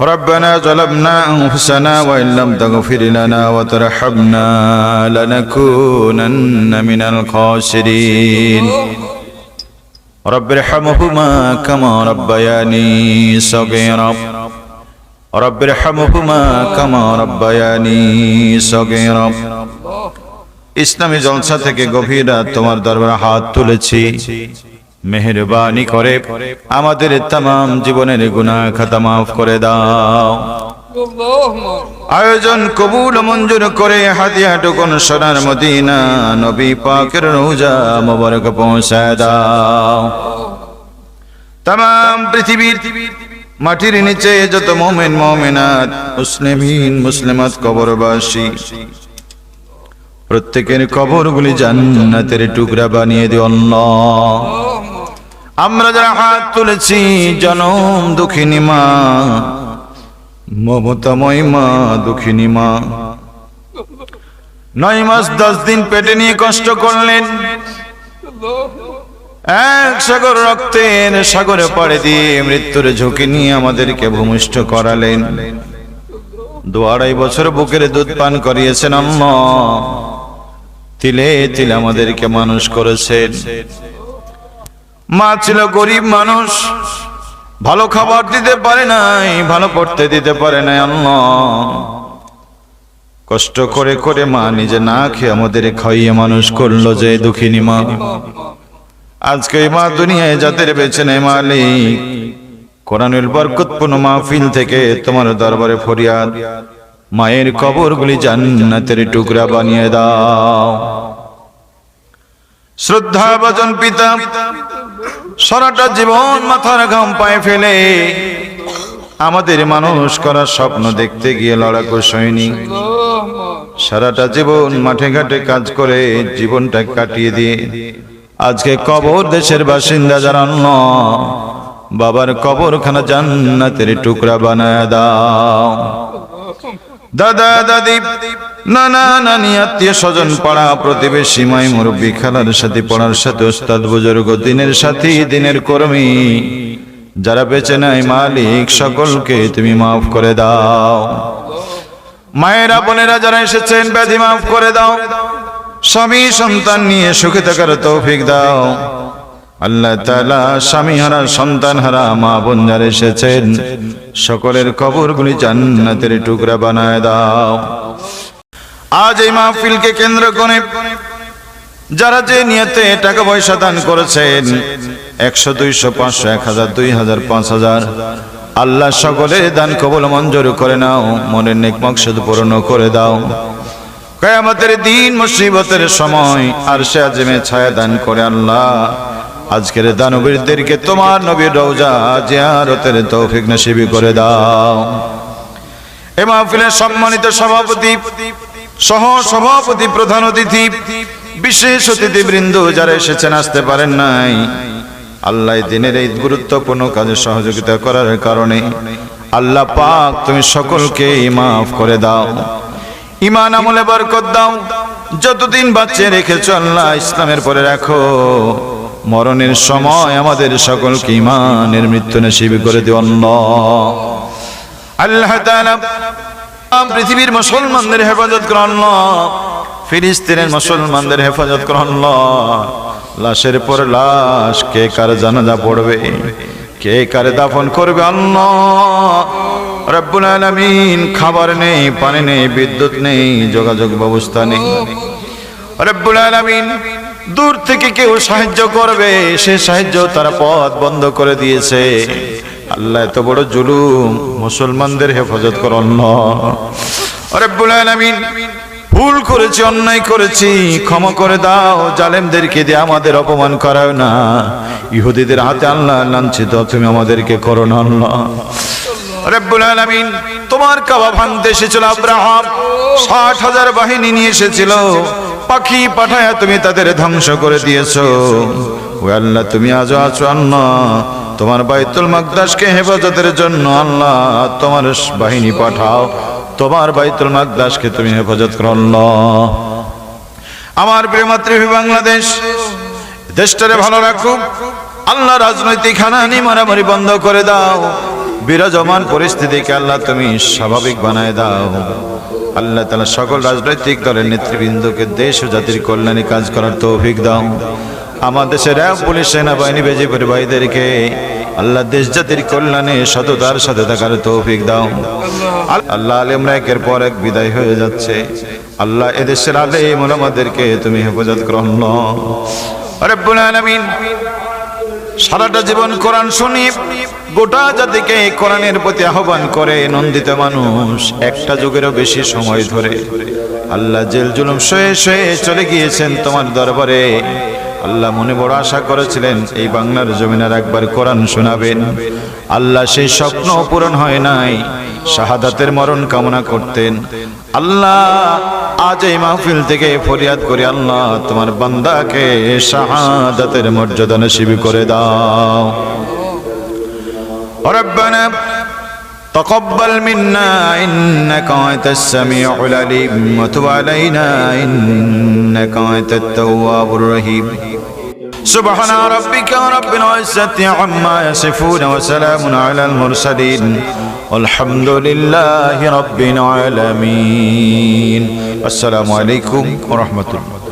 ربنا ظلمنا أنفسنا وإن لم تغفر لنا وترحمنا لنكونن من الخاسرين رب ارحمهما كما ربياني صغيرا رب ارحمهما كما ربياني صغيرا ইসলামী জলসা থেকে গভীর রাত তোমার দরবারে হাত তুলেছি মেহরবানি করে, আমাদের তাম জীবনের গুণা খাতা মাফ করে দাও। আয়োজন কবুল মঞ্জুর করে হাতিয়া টুকুন সোনার মদিনা নবী পাকের রোজা মোবারক পৌঁছায় দাও। তাম পৃথিবীর মাটির নিচে যত মোমেন মোমেনাত মুসলিমহীন মুসলিমাত কবরবাসী, প্রত্যেকের কবরগুলি জান্নাতের টুকরা বানিয়ে দিও আল্লাহ। আমরা যারা হাত তুলেছি, জনম দুঃখিনী মা, মমতাময় মা, দুঃখিনী মা। নয় মাস দশ দিন পেটে নিয়ে কষ্ট করলেন। এক সাগর রক্তের সাগরে পাড়ে দিয়ে মৃত্যুর ঝুঁকি নিয়ে আমাদেরকে ভূমিষ্ঠ করালেন। দু আড়াই বছর বুকের দুধ পান করিয়েছেন আল্লাহ তিলে তিলে আমাদেরকে মানুষ করেছেন। মা ছিল গরিব মানুষ। ভালো খাবার দিতে পারে নাই, ভালো পড়তে দিতে পারে নাই, আল্লাহ। কষ্ট করে করে মা নিজে না খেয়ে আমাদের খাইয়ে মানুষ করল যে দুঃখিনী মা। আজকে মা দুনিয়ায় যাদের বেছে নেয় মালিক, কোরআনুল বরকতপূর্ণ মাহফিল থেকে তোমার দরবারে ফরিয়াদ, মায়ের কবর কবরগুলি জান্নাতের টুকরা বানিয়ে দাও। শ্রদ্ধা ভজন পিতা সারাটা জীবন মাথার ঘাম পায়ে ফেলে। আমাদের মানুষ করার স্বপ্ন দেখতে গিয়ে লড়াকু সৈনিক। সারাটা জীবন মাঠে ঘাটে কাজ করে জীবনটা কাটিয়ে দিয়ে। আজকে কবর দেশের বাসিন্দা যারা অন্য, বাবার কবরখানা জান্নাতের টুকরা বানায় দাও। দাদা, দাদি, নানা, নানি, আত্মীয় স্বজন, পাড়া প্রতিবেশী, মাই মুরব্বী, খেলার সাথে, পড়ার সাথে ওস্তাদ, বুজুর্গ, দিনের সাথী, দিনের কর্মী। যারা বেঁচে নাই, মালিক সকলকে তুমি মাফ করে দাও। মায়েরা, বোনেরা যারা এসেছেন, ব্যাধি মাফ করে দাও। স্বামী, সন্তান নিয়ে সুখে থাকার তৌফিক দাও। আল্লাহ তালা স্বামী হারা সন্তান হারা মা বোন যারা এসেছেন, সকলের কবর কবরগুলি জান্নাতের টুকরা বানায় দাও। আজ এই মাহফিলকে কেন্দ্র করে যারা যে নিয়তে টাকা পয়সা দান করেছেন, একশো, দুইশো, পাঁচশো, এক হাজার, দুই হাজার, পাঁচ হাজার, আল্লাহ সকলের দান কবল মঞ্জুর করে নাও, মনের নেক মকসদ পূরণ করে দাও। কয়ামতের দিন মুসিবতের সময় আর সে আজমে ছায়া দান করে আল্লাহ। আজকের দানবীরদেরকে তোমার নবীর রওজা জিয়ারতের তৌফিক নসিবি করে দাও। এ মাহফিলের সম্মানিত সভাপতি, সহ সভাপতি প্রধান অতিথি, বিশেষ অতিথি বৃন্দ যারা এসেছেন, আসতে পারেন নাই। আল্লাহ দিনের এই গুরুত্বপূর্ণ কাজে সহযোগিতা করার কারণে আল্লাহ পাক তুমি সকলকে মাফ করে দাও। ইমান আমলে বরকত দাও। যতদিন বাচ্চা রেখেছ আল্লাহ ইসলামের পরে রাখো। মরণের সময় আমাদের সকলকে ইমানের মৃত্যু নসিব করে দিও আল্লাহ। পৃথিবীর মুসলমানদের হেফাজত করুন ফিলিস্তিনের মুসলমানদের হেফাজত করুন লাশের পর লাশ কে কার জানাজা পড়বে? কে কারে দাফন করবে আল্লাহ? রব্বুল আলামিন খাবার নেই, পানি নেই, বিদ্যুৎ নেই, যোগাযোগ ব্যবস্থা নেই। রব্বুল আলামিন দূর থেকে কেউ সাহায্য করবে, সে সাহায্য তারা পথ বন্ধ করে দিয়েছে। আল্লাহ এত বড় জুলুম, মুসলমানদের হেফাজত করন রব্বুল আলামিন ভুল করেছি, অন্যায় করেছি, ক্ষমা করে দাও, জালেমদেরকে দিয়ে আমাদের অপমান করাও না। ইহুদিদের হাতে আল্লাহ লাঞ্ছিত, তুমি আমাদেরকে করো না আল্লাহ তোমার কাবা ভাঙতে এসেছিল আব্রাহাম, ষাট হাজার বাহিনী নিয়ে এসেছিল। পাখি পাঠায়া তুমি তাদের ধ্বংস করে দিয়েছ। ও আল্লাহ, তুমি আজও আছো আল্লাহ। তোমার বাইতুল মাকদাসকে হেফাজতের জন্য আল্লাহ তোমার বাহিনী পাঠাও। তোমার বাইতুল মাকদাসকে তুমি হেফাজত করো আল্লাহ। আমার প্রিয় মাতৃভূমি বাংলাদেশ, দেশটারে ভালো রাখো আল্লাহ রাজনৈতিক হানাহানি মারামারি বন্ধ করে দাও। বিরাজমান পরিস্থিতিকে আল্লাহ তুমি স্বাভাবিক বানায় দাও। আল্লাহ তালা সকল রাজনৈতিক দলের নেতৃবৃন্দকে দেশ ও জাতির কল্যাণে কাজ করার তৌফিক দাও। আমার দেশের র্যাব পুলিশ সেনাবাহিনী বেজি ভাইদেরকে আল্লাহ দেশ জাতির কল্যাণে সততার সাথে থাকার তৌফিক দাও। আল্লাহ আলিমরা একের পর এক বিদায় হয়ে যাচ্ছে। আল্লাহ এদেশের আলেম আমাদেরকে তুমি হেফাজত গ্রহণ রব্বুল আলামিন সারাটা জীবন কোরআন শুনি গোটা জাতিকে কোরআনের প্রতি আহ্বান করে নন্দিত মানুষ একটা যুগেরও বেশি সময় ধরে। আল্লাহ জেল জুলুম শয়ে শয়ে চলে গিয়েছেন তোমার দরবারে। আল্লাহ মনে বড় আশা করেছিলেন এই বাংলার জমিনার একবার কোরআন শোনাবেন আল্লাহ সেই স্বপ্ন পূরণ হয় নাই শাহাদাতের মরণ কামনা করতেন আল্লাহ আজ এই মাহফিল থেকে ফরিয়াদ করি আল্লাহ তোমার বান্দাকে শাহাদাতের মর্যাদা নসিব করে দাও ربنا تقبل منا إنك أنت السميع العليم وتب علينا إنك أنت التواب الرحيم. سبحان ربك رب العزة عما يصفون وسلام على المرسلين. والحمد لله رب العالمين. السلام عليكم ورحمة الله.